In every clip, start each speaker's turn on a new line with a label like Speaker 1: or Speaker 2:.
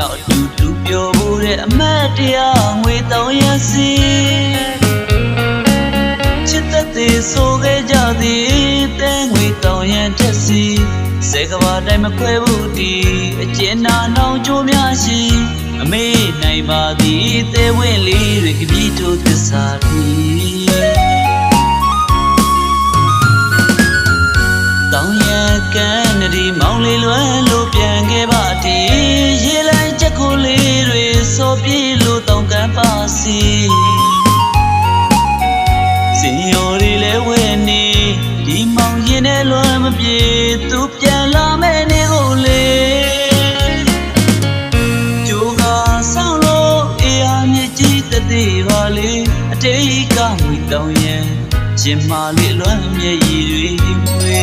Speaker 1: ထိုးကရေးခဲ့ဘူးဒီနှစ်ယောက်အတူတူပြောဖို့တဲ့အမတ်တရားငွေတောင်းရစီချစ်သက်သေးဆိုခဲ့ကြသည်တဲငွေတောင်းရတက်စီစေကဘာတိုင်းမခွဲဘူးဒီအကျဉ်းနာနောင်ကြိုးများရှိအမေနိုင်ပါသည်တဲဝင်းလေးတွေကပြည့်ထိုးသစ္စာသည်တောင်ရကန်နဒီမောင်လေးလွမ်း တွေစောပြေးလို့တောင်ကန်းပါစီစင်ရော်ရီလဲဝဲနေဒီမောင်ရင်နဲ့လွမ်းမပြေသူပြန်လာမဲ့နေကိုလေကျိုးကဆောင်းလို့အေးအားမြစ်ကြီးတသေးပါလေအတိတ်ကငွေတောင်ရန်ရှင်မာလေးလွမ်းမျက်ရည်တွေမွေ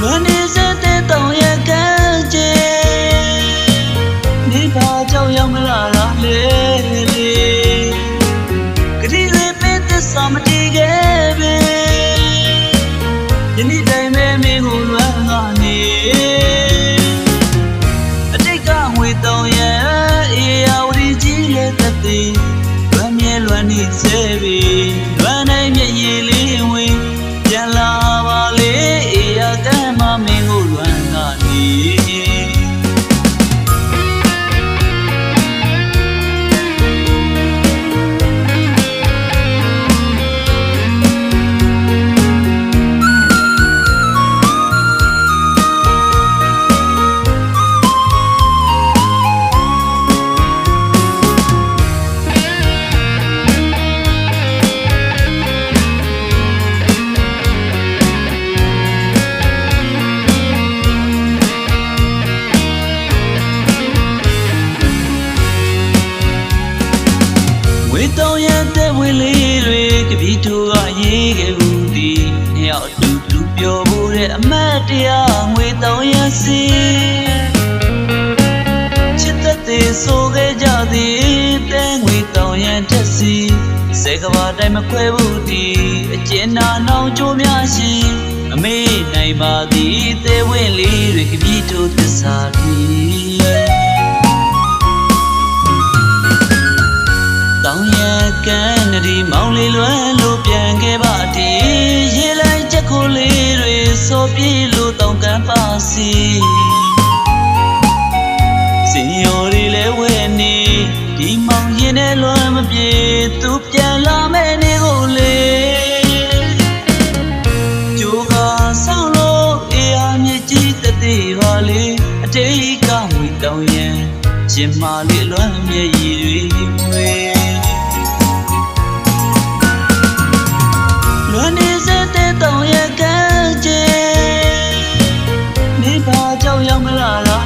Speaker 1: လွန်နေ တ်ကငွေတောင်ရအေးယာဝတီကြီးလေးသက်သေးလွမ်းမြဲလွမ်းနေစေပြီလွမ်းနိုင်မျက်ရည်လေး တွေကပီထိုးကရေးခဲ့ဘူးဒီနှစ်ယောက်အတူတူပြောဖို့တဲ့အမတ်တရားငွေတောင်းရစီချစ်သက်သေးဆိုခဲ့ကြသည်တဲငွေတောင်းရတက်စီစေကဘာတိုင်းမခွဲဘူးဒီအကျဉ်းနာနောင်ကြိုးများရှိအမေနိုင်ပါသည်သေဝင်းလေးတွေကပီထိုးသစ္စာသည် တွေစောပြေးလို့တောင်ကန်းပါစီစင်ရော်ရီလဲဝဲနေဒီမောင်ရင်နဲ့လွမ်းမပြေသူပြန်လာမဲ့နေကိုလေကျိုးကဆောင်းလို့အေးအားမြစ်ကြီးတသေးပါလေအတိတ်ကငွေတောင်ရန်ရှင်မာလေးလွမ်းမျက်ရည်တွေမွေ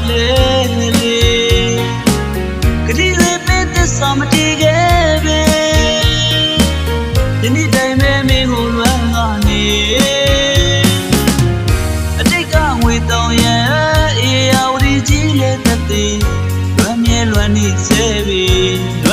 Speaker 1: လာလားလေလေကတိလေးပင်သစ္စာမတည်ခဲ့ပဲဒီနေ့တိုင်းမဲမင်းကိုလွမ်းကနေအတိတ်ကငွေတောင်ရအေးယာဝတီကြီးလေးသက်သေးလွမ်းမြဲလွမ်းနေစေပြီလွ